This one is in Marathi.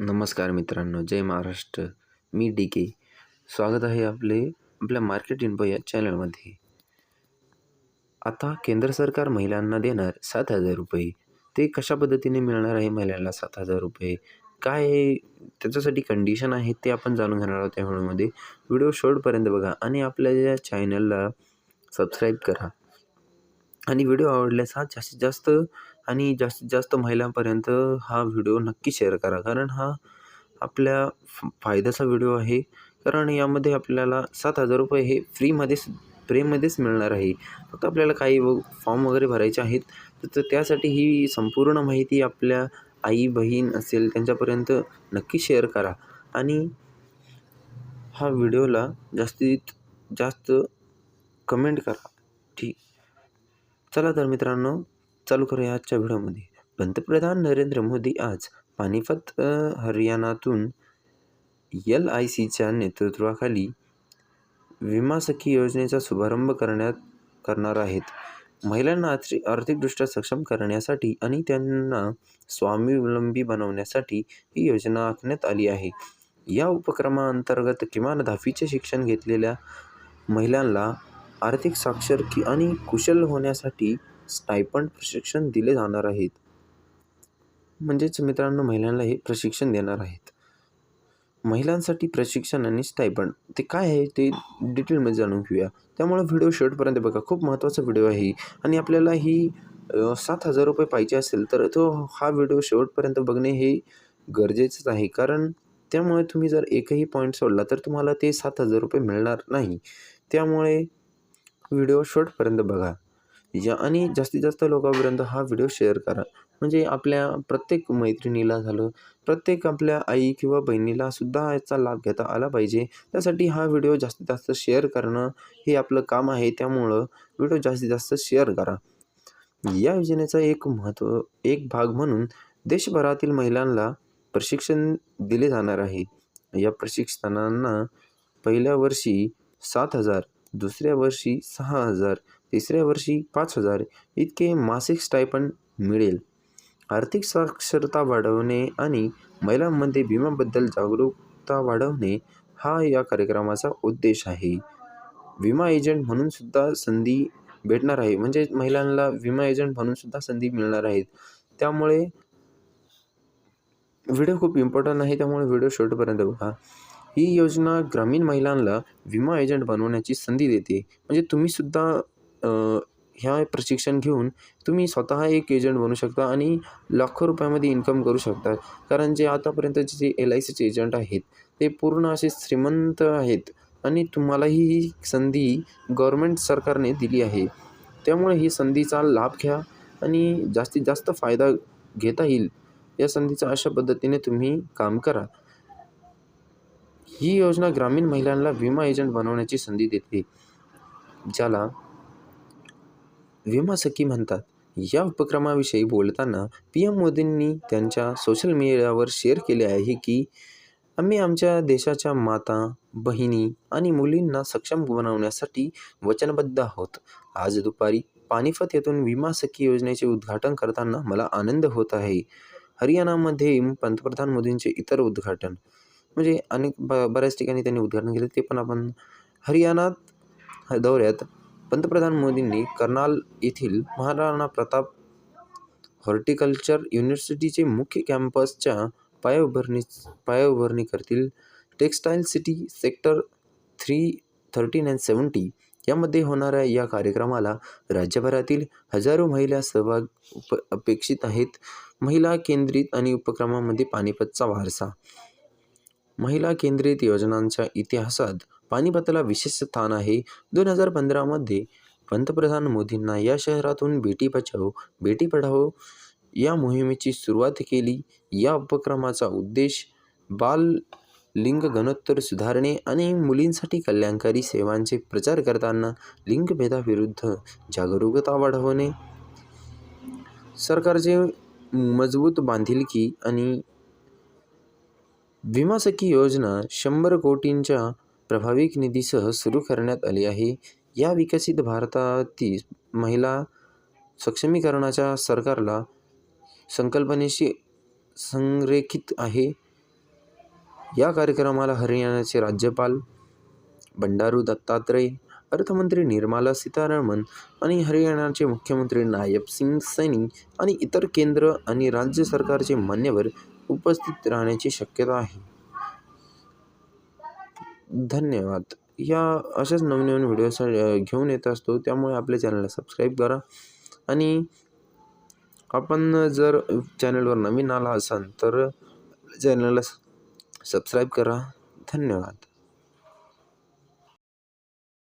नमस्कार मित्रांनो जय महाराष्ट्र. मी डी के. स्वागत आहे आपले आपल्या मार्केट इन्फो या चॅनलमध्ये. आता केंद्र सरकार महिलांना देणार सात हजार रुपये. ते कशा पद्धतीने मिळणार आहे महिलांना सात हजार रुपये? काय त्याच्यासाठी कंडिशन आहे ते आपण जाणून घेणार आहोत त्या व्हिडिओमध्ये. व्हिडिओ शेवटपर्यंत बघा आणि आपल्या या चॅनलला सबस्क्राईब करा. आणि व्हिडिओ आवडल्यास हा जास्तीत जास्त आणि जास्तीत जास्त महिलांपर्यंत हा व्हिडिओ नक्की शेअर करा. कारण हा आपल्या फ फायद्याचा व्हिडिओ आहे. कारण यामध्ये आपल्याला सात हजार रुपये हे फ्रीमध्येच फ्रीमध्येच मिळणार आहे. फक्त आपल्याला काही व फॉर्म वगैरे भरायचे आहेत. तर त्यासाठी ही संपूर्ण माहिती आपल्या आई बहीण असेल त्यांच्यापर्यंत नक्की शेअर करा. आणि हा व्हिडिओला जास्तीत जास्त कमेंट करा. ठीक. चला तर मित्रांनो चालू करूया आजच्या व्हिडिओमध्ये. पंतप्रधान नरेंद्र मोदी आज पानिपत हरियाणातून एल आय सीच्या नेतृत्वाखाली विमा सखी योजनेचा शुभारंभ करण्यात करणार आहेत. महिलांना आर्थिक आर्थिकदृष्ट्या सक्षम करण्यासाठी आणि त्यांना स्वावलंबी बनवण्यासाठी ही योजना आखण्यात आली आहे. या उपक्रमाअंतर्गत किमान दहावीचे शिक्षण घेतलेल्या महिलांना आर्थिक साक्षर की आणि कुशल होण्यासाठी स्टायपंड प्रशिक्षण दिले जाणार आहेत. म्हणजेच मित्रांनो महिलांना हे प्रशिक्षण देणार आहेत. महिलांसाठी प्रशिक्षण आणि स्टायपंड ते काय आहे ते डिटेलमध्ये जाणून घेऊया. त्यामुळे व्हिडिओ शेवटपर्यंत बघा खूप महत्त्वाचा व्हिडिओ आहे. आणि आपल्याला ही सात हजार रुपये पाहिजे असेल तर तो हा व्हिडिओ शेवटपर्यंत बघणे हे गरजेचंच आहे. कारण त्यामुळे तुम्ही जर एकही पॉईंट सोडला तर तुम्हाला ते सात हजार रुपये मिळणार नाही. त्यामुळे व्हिडिओ शेवटपर्यंत बघा. या आणि जास्तीत जास्त लोकांपर्यंत हा व्हिडिओ शेअर करा. म्हणजे आपल्या प्रत्येक मैत्रिणीला झालं प्रत्येक आपल्या आई किंवा बहिणीला सुद्धा याचा लाभ घेता आला पाहिजे. त्यासाठी हा व्हिडिओ जास्तीत जास्त शेअर करणं हे आपलं काम आहे. त्यामुळं व्हिडिओ जास्तीत जास्त शेअर करा. या योजनेचा एक महत्त्व एक भाग म्हणून देशभरातील महिलांना प्रशिक्षण दिले जाणार आहे. या प्रशिक्षणांना पहिल्या वर्षी सात हजार दुसऱ्या वर्षी सहा हजार तिसऱ्या वर्षी पाच हजार इतके मासिक स्टायपंड मिळेल. आर्थिक साक्षरता वाढवणे आणि महिलांमध्ये विम्याबद्दल जागरूकता वाढवणे हा या कार्यक्रमाचा उद्देश आहे. विमा एजंट म्हणून सुद्धा संधी भेटणार आहे. म्हणजे महिलांना विमा एजंट म्हणून सुद्धा संधी मिळणार आहेत. त्यामुळे व्हिडिओ खूप इम्पॉर्टंट आहे. त्यामुळे व्हिडिओ शेवटपर्यंत बघा. ही योजना ग्रामीण महिलांना विमा एजंट बनवण्याची संधी देते. म्हणजे तुम्हीसुद्धा ह्या प्रशिक्षण घेऊन तुम्ही स्वतः एक एजंट बनू शकता आणि लाखो रुपयामध्ये इन्कम करू शकता. कारण जे आतापर्यंतचे जे एल आय सीचे एजंट आहेत ते पूर्ण असे श्रीमंत आहेत आणि तुम्हालाही ही संधी गव्हर्मेंट सरकारने दिली आहे. त्यामुळे ही संधीचा लाभ घ्या आणि जास्तीत जास्त फायदा घेता येईल. या संधीचा अशा पद्धतीने तुम्ही काम करा. ही योजना ग्रामीण महिलांना विमा एजंट बनवण्याची संधी देते ज्याला विमा सखी म्हणतात. या उपक्रमाविषयी बोलताना पी एम मोदींनी त्यांच्या सोशल मीडियावर शेअर केले आहे की आम्ही आमच्या देशाच्या माता बहिणी आणि मुलींना सक्षम बनवण्यासाठी वचनबद्ध आहोत. आज दुपारी पानिपत येथून विमा सखी योजनेचे उद्घाटन करताना मला आनंद होत आहे. हरियाणामध्ये पंतप्रधान मोदींचे इतर उद्घाटन. म्हणजे अनेक ब बऱ्याच ठिकाणी त्यांनी उद्घाटन केले ते पण आपण हरियाणात दौऱ्यात पंतप्रधान मोदींनी कर्नाल येथील महाराणा प्रताप हॉर्टिकल्चर युनिव्हर्सिटीचे मुख्य कॅम्पसच्या पायाभरणी पायाभरणी करतील. Textile city sector three thirteen and seventy यामध्ये होणाऱ्या या कार्यक्रमाला राज्यभरातील हजारो महिला सहभाग उप अपेक्षित आहेत. महिला केंद्रित आणि उपक्रमामध्ये पानिपतचा वारसा. महिला केंद्रित योजनांच्या इतिहासात पानिपतला विशेष स्थान आहे. दोन हजार पंधरामध्ये पंतप्रधान मोदींना या शहरातून बेटी बचाओ बेटी पढाओ या मोहिमेची सुरुवात केली. या उपक्रमाचा उद्देश बाल लिंग गणोत्तर सुधारणे आणि मुलींसाठी कल्याणकारी सेवांचे प्रचार करताना लिंगभेदाविरुद्ध जागरूकता वाढवणे. सरकारचे मजबूत बांधिलकी आणि विमा सखी योजना शंभर कोटींच्या प्रभावी निधीसह सुरू करण्यात आली आहे. या विकसित भारतातील महिला सक्षमीकरणाच्या सरकारला संकल्पनेशी संरेखित आहे. या कार्यक्रमाला हरियाणाचे राज्यपाल बंडारू दत्तात्रय अर्थमंत्री निर्मला सीतारामन आणि हरियाणाचे मुख्यमंत्री नायब सिंग सैनी आणि इतर केंद्र आणि राज्य सरकारचे मान्यवर उपस्थित राहण्याची शक्यता आहे. धन्यवाद. या अशाच नवीन नवीन व्हिडिओ घेऊन येत असतो त्यामुळे आपल्या चॅनलला सबस्क्राईब करा. आणि आपण जर चॅनलवर नवीन आला असाल तर चॅनलला सबस्क्राईब करा. धन्यवाद.